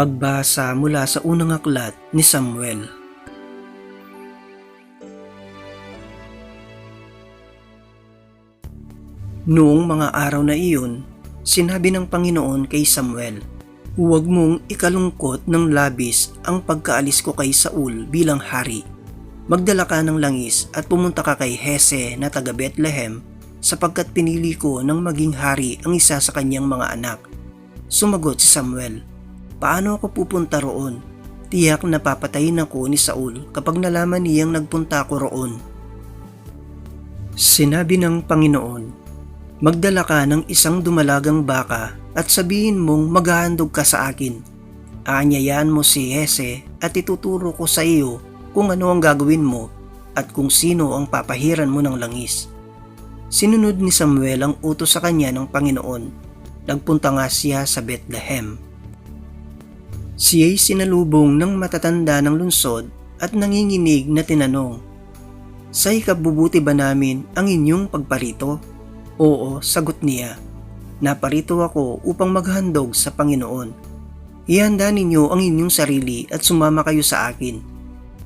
Pagbasa mula sa unang aklat ni Samuel. Noong mga araw na iyon, sinabi ng Panginoon kay Samuel, Huwag mong ikalungkot ng labis ang pagkaalis ko kay Saul bilang hari. Magdala ka ng langis at pumunta ka kay Hese na taga Bethlehem sapagkat pinili ko ng maging hari ang isa sa kanyang mga anak. Sumagot si Samuel, Paano ako pupunta roon? Tiyak na papatayin ako ni Saul kapag nalaman niyang nagpunta ako roon. Sinabi ng Panginoon, Magdala ka ng isang dumalagang baka at sabihin mong maghahandog ka sa akin. Aanyayan mo si Hese at ituturo ko sa iyo kung ano ang gagawin mo at kung sino ang papahiran mo ng langis. Sinunod ni Samuel ang utos sa kanya ng Panginoon. Nagpunta nga siya sa Bethlehem. Siya'y sinalubong ng matatanda ng lungsod at nanginginig na tinanong, Sa ikabubuti ba namin ang inyong pagparito? Oo, sagot niya. Naparito ako upang maghandog sa Panginoon. Ihanda ninyo ang inyong sarili at sumama kayo sa akin.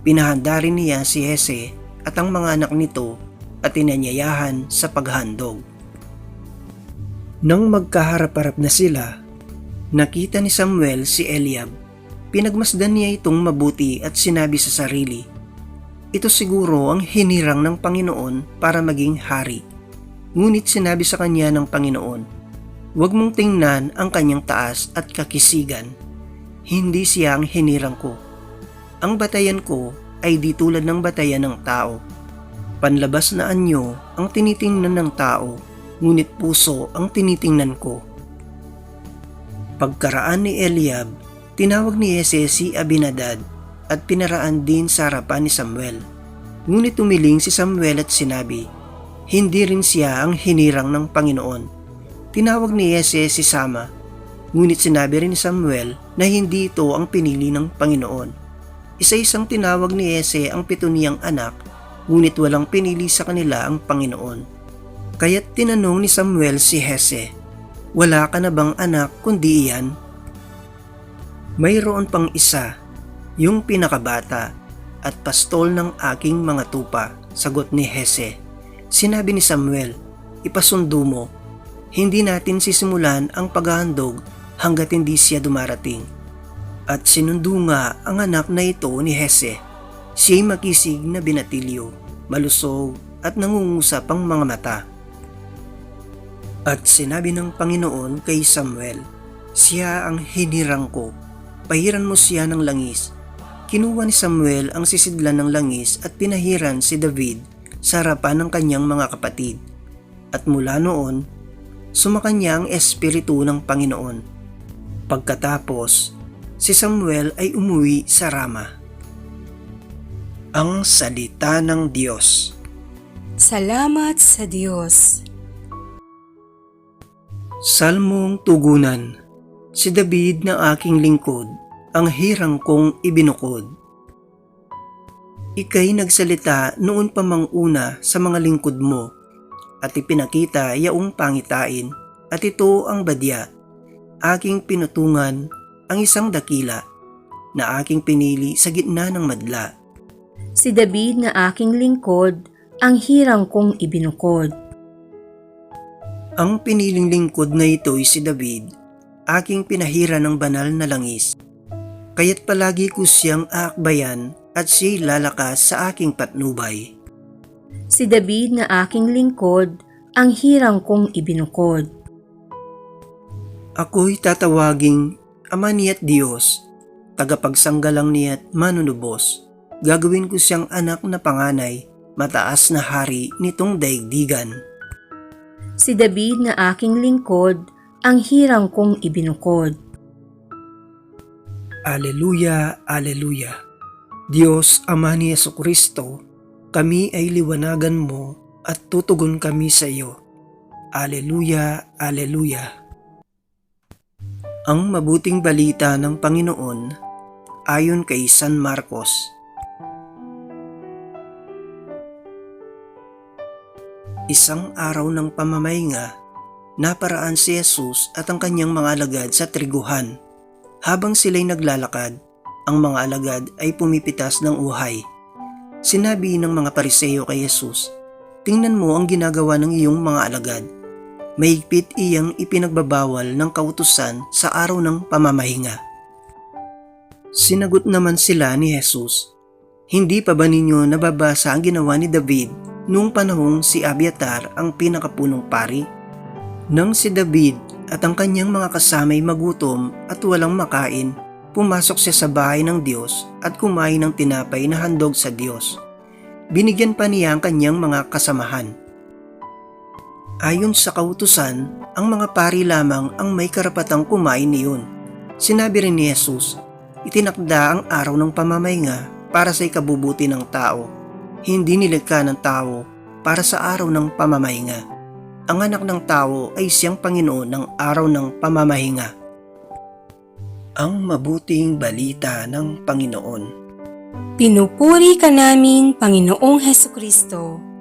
Pinahanda rin niya si Hese at ang mga anak nito at tinanyayahan sa paghandog. Nang magkaharap-harap na sila, nakita ni Samuel si Eliab. Pinagmasdan niya itong mabuti at sinabi sa sarili, Ito siguro ang hinirang ng Panginoon para maging hari. Ngunit sinabi sa kanya ng Panginoon, Huwag mong tingnan ang kanyang taas at kakisigan. Hindi siya ang hinirang ko. Ang batayan ko ay di tulad ng batayan ng tao. Panlabas na anyo ang tinitingnan ng tao, ngunit puso ang tinitingnan ko. Pagkaraan ni Eliab, tinawag ni Ese si Abinadad at pinaraan din sa harapan ni Samuel. Ngunit tumiling si Samuel at sinabi, hindi rin siya ang hinirang ng Panginoon. Tinawag ni Ese si Sama, ngunit sinabi rin ni Samuel na hindi ito ang pinili ng Panginoon. Isa-isang tinawag ni Ese ang pito niyang anak, ngunit walang pinili sa kanila ang Panginoon. Kaya't tinanong ni Samuel si Hese, Wala ka na bang anak kundi iyan? Mayroon pang isa, yung pinakabata at pastol ng aking mga tupa, sagot ni Hese. Sinabi ni Samuel, ipasundo mo, hindi natin sisimulan ang paghahandog hanggat hindi siya dumarating. At sinundo nga ang anak na ito ni Hese. Siya'y makisig na binatilyo, malusog at nangungusap ang mga mata. At sinabi ng Panginoon kay Samuel, Siya ang hinirang ko, pahiran mo siya ng langis. Kinuha ni Samuel ang sisidlan ng langis at pinahiran si David sa harapan ng kanyang mga kapatid. At mula noon, sumakanya ang espiritu ng Panginoon. Pagkatapos, si Samuel ay umuwi sa Rama. Ang Salita ng Diyos Salamat sa Diyos. Salmong Tugunan Si David na aking lingkod, ang hirang kong ibinukod. Ika'y nagsalita noon pa mang una sa mga lingkod mo, at ipinakita yaong pangitain, at ito ang badya, aking pinutungan ang isang dakila, na aking pinili sa gitna ng madla. Si David na aking lingkod, ang hirang kong ibinukod. Ang piniling lingkod na ito'y si David, aking pinahira ng banal na langis. Kaya't palagi ko siyang aakbayan at siya'y lalakas sa aking patnubay. Si David na aking lingkod, ang hirang kong ibinukod. Ako'y tatawaging Ama niya't Diyos, tagapagsanggalang niya't manunubos. Gagawin ko siyang anak na panganay, mataas na hari nitong daigdigan. Si David na aking lingkod, ang hirang kong ibinukod. Aleluya, Aleluya. Diyos, Ama ni Yesu Kristo, kami ay liwanagan mo at tutugon kami sa iyo. Aleluya, Aleluya. Ang mabuting balita ng Panginoon ayon kay San Marcos. Isang araw ng pamamahinga, naparaan si Jesus at ang kanyang mga alagad sa triguhan. Habang sila'y naglalakad, ang mga alagad ay pumipitas ng uhay. Sinabi ng mga pariseyo kay Jesus, Tingnan mo ang ginagawa ng iyong mga alagad. Mahigpit iyang ipinagbabawal ng kautusan sa araw ng pamamahinga. Sinagot naman sila ni Jesus, Hindi pa ba ninyo nababasa ang ginawa ni David noong panahong si Abiatar ang pinakapunong pari? Nang si David at ang kanyang mga kasamay magutom at walang makain, pumasok siya sa bahay ng Diyos at kumain ng tinapay na handog sa Diyos. Binigyan pa niya ang kanyang mga kasamahan. Ayon sa kautusan, ang mga pari lamang ang may karapatang kumain niyon. Sinabi rin ni Jesus, itinakda ang araw ng pamamahinga para sa ikabubuti ng tao. Hindi nilikha ng tao para sa araw ng pamamahinga ang anak ng tao ay siyang Panginoon ng araw ng pamamahinga. Ang mabuting balita ng Panginoon. Pinupuri ka namin, Panginoong Heso Kristo.